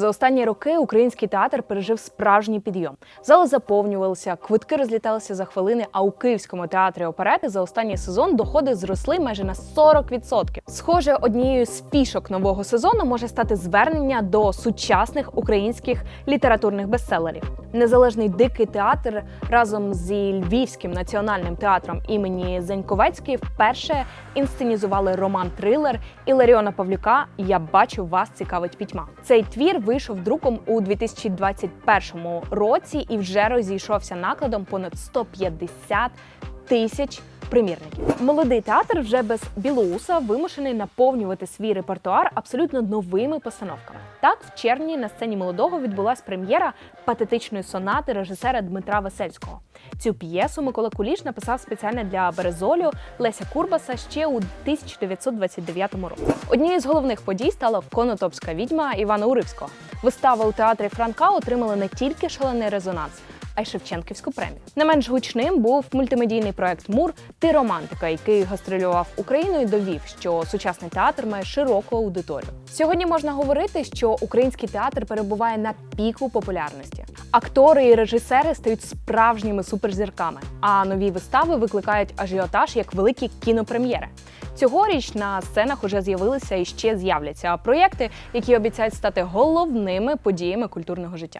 За останні роки український театр пережив справжній підйом. Зали заповнювалися, квитки розліталися за хвилини. А у Київському театрі оперети за останній сезон доходи зросли майже на 40%. Схоже, однією з фішок нового сезону може стати звернення до сучасних українських літературних бестселерів. Незалежний дикий театр разом зі Львівським національним театром імені Зеньковецький вперше інсценізували роман трилер Іларіона Павлюка Я бачу вас цікавить пітьма. Цей твір вийшов друком у 2021 році і вже розійшовся накладом понад 150 тисяч. Примірників молодий театр вже без білоуса вимушений наповнювати свій репертуар абсолютно новими постановками. Так, в червні на сцені молодого відбулася прем'єра патетичної сонати режисера Дмитра Весельського. Цю п'єсу Микола Куліш написав спеціально для Березолю Леся Курбаса ще у 1929 році. Однією з головних подій стала конотопська відьма Івана Уривського. Вистава у театрі Франка отримала не тільки шалений резонанс. А й Шевченківську премію. Не менш гучним був мультимедійний проект Мур Ти романтика, який гастролював Україною, і довів, що сучасний театр має широку аудиторію. Сьогодні можна говорити, що український театр перебуває на піку популярності. Актори і режисери стають справжніми суперзірками, а нові вистави викликають ажіотаж як великі кінопрем'єри. Цьогоріч на сценах уже з'явилися і ще з'являться проєкти, які обіцяють стати головними подіями культурного життя.